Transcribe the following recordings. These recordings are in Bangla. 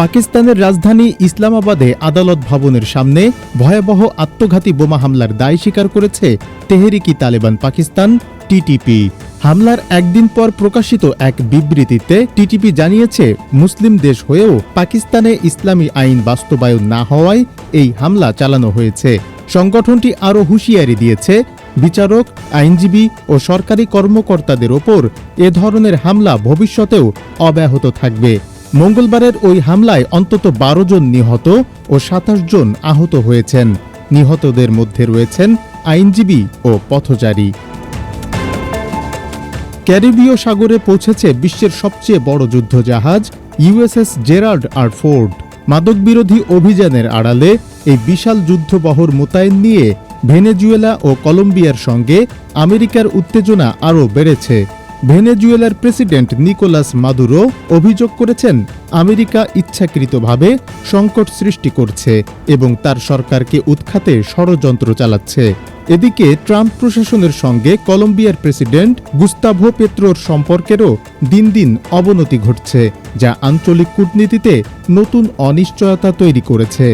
পাকিস্তানের রাজধানী ইসলামাবাদে আদালত ভবনের সামনে ভয়াবহ আত্মঘাতী বোমা হামলার দায় স্বীকার করেছে তেহরিকি তালেবান পাকিস্তান, টিটিপি। হামলার একদিন পর প্রকাশিত এক বিবৃতিতে টিটিপি জানিয়েছে, মুসলিম দেশ হয়েও পাকিস্তানে ইসলামী আইন বাস্তবায়ন না হওয়ায় এই হামলা চালানো হয়েছে। সংগঠনটি আরও হুঁশিয়ারি দিয়েছে, বিচারক, আইনজীবী ও সরকারি কর্মকর্তাদের ওপর এ ধরনের হামলা ভবিষ্যতেও অব্যাহত থাকবে। মঙ্গলবারের ওই হামলায় অন্তত বারো জন নিহত ও সাতাশ জন আহত হয়েছেন। নিহতদের মধ্যে রয়েছেন আইনজীবী ও পথচারী। ক্যারিবীয় সাগরে পৌঁছেছে বিশ্বের সবচেয়ে বড় যুদ্ধজাহাজ, ইউএসএস জেরাল্ড আর ফোর্ড। মাদকবিরোধী অভিযানের আড়ালে এই বিশাল যুদ্ধবহর মোতায়েন নিয়ে ভেনেজুয়েলা ও কলম্বিয়ার সঙ্গে আমেরিকার উত্তেজনা আরও বেড়েছে। ভেনেজুয়েলার প্রেসিডেন্ট নিকোলাস মাদুরো অভিযোগ করেছেন, আমেরিকা ইচ্ছাকৃতভাবে সংকট সৃষ্টি করছে এবং তার সরকারকে উৎখাতে ষড়যন্ত্র চালাচ্ছে। এদিকে ট্রাম্প প্রশাসনের সঙ্গে কলম্বিয়ার প্রেসিডেন্ট গুস্তাভো পেত্রোর সম্পর্কেরও দিন দিন অবনতি ঘটছে, যা আঞ্চলিক কূটনীতিতে নতুন অনিশ্চয়তা তৈরি করেছে।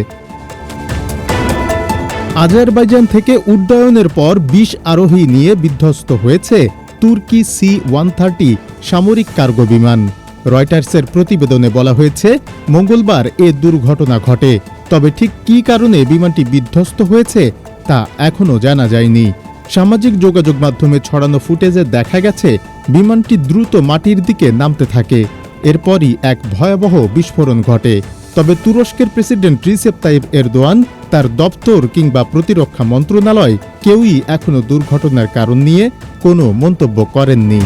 আজারবাইজান থেকে উড্ডয়নের পর বিশ আরোহী নিয়ে বিধ্বস্ত হয়েছে তুর্কি সি ওয়ান থার্টি সামরিক কার্গো বিমান। রয়টার্সের প্রতিবেদনে বলা হয়েছে, মঙ্গলবার এ দুর্ঘটনা ঘটে। তবে ঠিক কী কারণে বিমানটি বিধ্বস্ত হয়েছে তা এখনও জানা যায়নি। সামাজিক যোগাযোগ মাধ্যমে ছড়ানো ফুটেজে দেখা গেছে, বিমানটি দ্রুত মাটির দিকে নামতে থাকে। এরপরই এক ভয়াবহ বিস্ফোরণ ঘটে। তবে তুরস্কের প্রেসিডেন্ট রিসেপ তাইব এরদোয়ান তার দপ্তর কিংবা প্রতিরক্ষা মন্ত্রণালয় কেউই এখনও দুর্ঘটনার কারণ নিয়ে কোনো মন্তব্য করেননি।